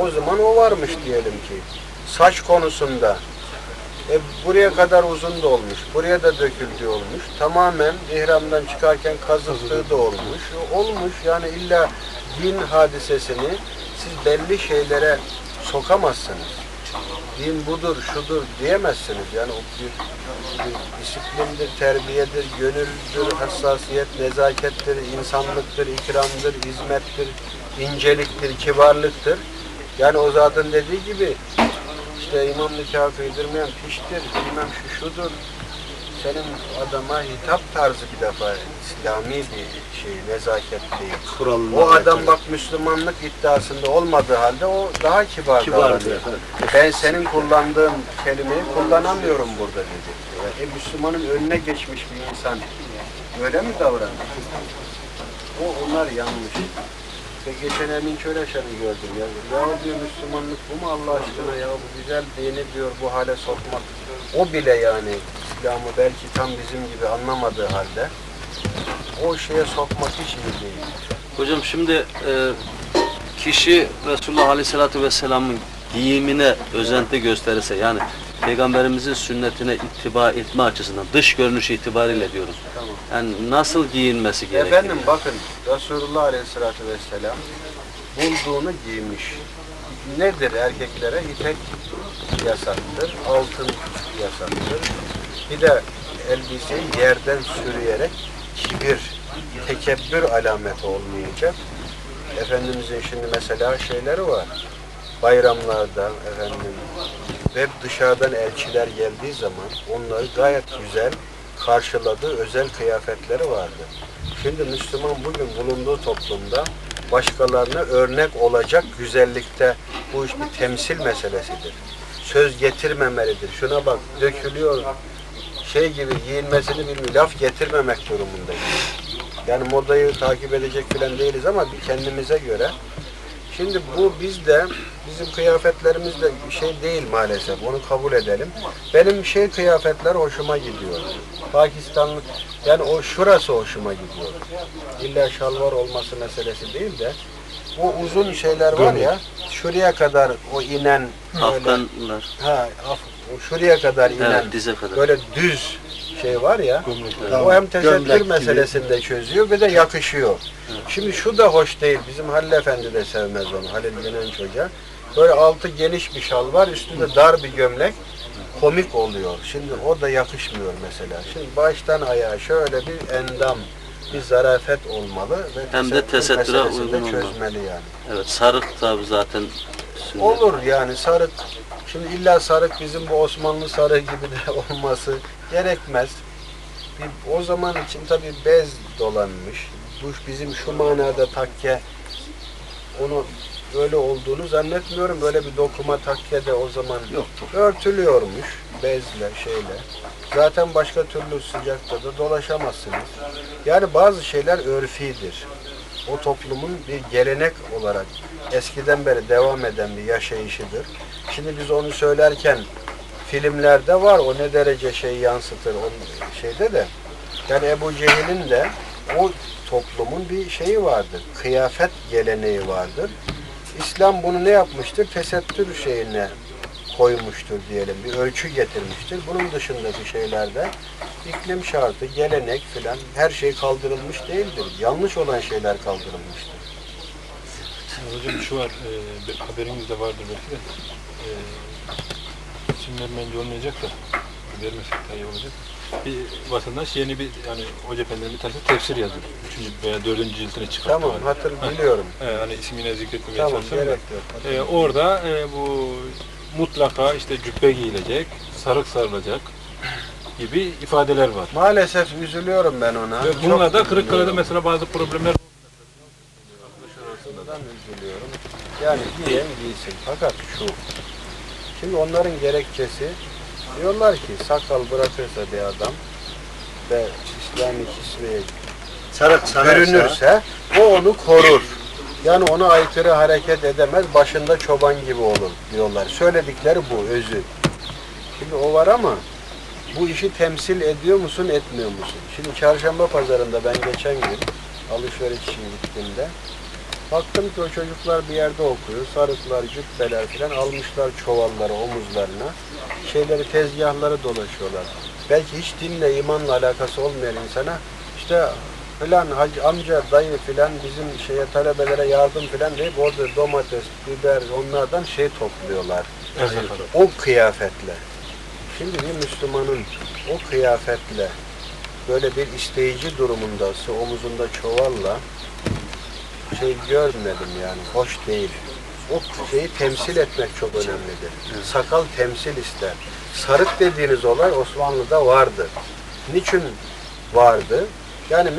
O zaman o varmış diyelim ki. Saç konusunda e, buraya kadar uzun da olmuş, buraya da döküldüğü olmuş. Tamamen ihramdan çıkarken kazıttığı da olmuş. Olmuş yani illa din hadisesini siz belli şeylere sokamazsınız. Din budur, şudur diyemezsiniz. Yani o bir, bir disiplindir, terbiyedir, gönüldür, hassasiyet, nezakettir, insanlıktır, ikramdır, hizmettir, inceliktir, kibarlıktır. Yani o zaten dediği gibi işte imam nikahı kıydırmayan piştir, bilmem şu şudur. Senin adama hitap tarzı bir defa İslami bir şey, nezaket değil. Kurallar. O adam bak Müslümanlık iddiasında olmadığı halde o daha kibar, Kibar davranıyor. diyor, Ben senin kullandığın kelimeyi kullanamıyorum burada dedi. E Müslümanın önüne geçmiş bir insan öyle mi davranır? O onlar yanlış. Ve geçen Emin Çöreşen'i gördüm ya. Ya diyor Müslümanlık bu mu Allah aşkına ya bu güzel dini diyor bu hale sokmak. O bile yani İslam'ı belki tam bizim gibi anlamadığı halde o şeye sokmak hiç iyi değil. Hocam şimdi e, kişi Resulullah Aleyhisselatü Vesselam'ın giyimine özenti gösterirse yani Peygamberimizin sünnetine ittiba etme açısından dış görünüş itibariyle diyoruz. Tamam. Yani nasıl giyinmesi gerekir? Efendim bakın Resulullah Aleyhisselatü Vesselam bulduğunu giymiş. Nedir erkeklere? İpek yasaktır, altın yasaktır. Bir de elbiseyi yerden sürüyerek kibir, tekebbür alameti olmayacak. Efendimizin şimdi mesela şeyleri var. Bayramlarda efendim ve dışarıdan elçiler geldiği zaman onları gayet güzel karşıladığı özel kıyafetleri vardı. Şimdi Müslüman bugün bulunduğu toplumda başkalarına örnek olacak güzellikte bu iş bir temsil meselesidir. Söz getirmemelidir. Şuna bak dökülüyor şey gibi giyinmesini bilmiyor. Laf getirmemek durumundayız. Yani modayı takip edecek filan değiliz ama bir kendimize göre Şimdi bu bizde bizim kıyafetlerimizde şey değil maalesef. Onu kabul edelim. Benim şey kıyafetler hoşuma gidiyor. Pakistanlı yani o şurası hoşuma gidiyor. İlla şalvar olması meselesi değil de o uzun şeyler var ya şuraya kadar o inen Afganlar, ha af- o şuraya kadar inen evet, dize kadar. böyle düz şey var ya Evet. o hem tesettür Gömlek gibi. çözüyor ve de yakışıyor. Şimdi şu da hoş değil. Bizim Halil Efendi de sevmez onu. Halil Dinenç Hoca. Böyle altı geniş bir şal var. Üstünde dar bir gömlek. Komik oluyor. Şimdi o da yakışmıyor mesela. Şimdi baştan ayağa şöyle bir endam, bir zarafet olmalı ve Hem de tesettür tesettüre uygun olmalı. çözmeli yani. Evet, sarık tabi zaten sünnet. Olur yani sarık. Şimdi illa sarık bizim bu Osmanlı sarığı gibi de olması gerekmez. Bir, o zaman için tabii bez dolanmış. Bu bizim şu manada takke onu öyle olduğunu zannetmiyorum. Böyle bir dokuma takke de o zaman Yoktur. örtülüyormuş bezle şeyle. Zaten başka türlü sıcakta da dolaşamazsınız. Yani bazı şeyler örfidir. O toplumun bir gelenek olarak eskiden beri devam eden bir yaşayışıdır. Şimdi biz onu söylerken filmlerde var o ne derece şey yansıtır o şeyde de. Yani Ebu Cehil'in de o toplumun bir şeyi vardır. Kıyafet geleneği vardır. İslam bunu ne yapmıştır? Tesettür şeyine koymuştur diyelim. Bir ölçü getirmiştir. Bunun dışındaki şeylerde iklim şartı, gelenek filan her şey kaldırılmış değildir. Yanlış olan şeyler kaldırılmıştır. Hocam şu var, e, haberiniz de vardır belki de. E, isimler bence olmayacak da, vermesek daha iyi olacak. Bir vatandaş yeni bir, yani Hoca Efendi'nin bir tanesi tefsir yazıyor. Üçüncü veya dördüncü ciltine çıkarttı. Tamam, hani. hatır biliyorum. He, hani ismini zikretmemeye Tamam, çalışıyorum gerek yok. E, orada e, bu mutlaka işte cübbe giyilecek, sarık sarılacak gibi ifadeler var. Maalesef üzülüyorum ben ona. Ve Çok bununla da Kırıkkale'de mesela bazı problemler Bundan üzülüyorum. Yani giyen giysin. Fakat şu, şimdi onların gerekçesi diyorlar ki sakal bırakırsa bir adam ve İslami Sarık sararsa, görünürse o onu korur. Yani ona aykırı hareket edemez, başında çoban gibi olur diyorlar. Söyledikleri bu, özü. Şimdi o var ama bu işi temsil ediyor musun, etmiyor musun? Şimdi çarşamba pazarında ben geçen gün alışveriş için gittiğimde Baktım ki o çocuklar bir yerde okuyor. Sarıklar, cübbeler falan almışlar çuvalları omuzlarına. Şeyleri, tezgahları dolaşıyorlar. Belki hiç dinle, imanla alakası olmayan insana işte filan hacı, amca, dayı filan bizim şeye talebelere yardım filan deyip orada domates, biber onlardan şey topluyorlar. Erzak o kıyafetle. Şimdi bir Müslümanın o kıyafetle böyle bir isteyici durumundası omuzunda çuvalla şey görmedim yani hoş değil. O şeyi temsil etmek çok önemlidir. Sakal temsil ister. Sarık dediğiniz olay Osmanlı'da vardı. Niçin vardı? Yani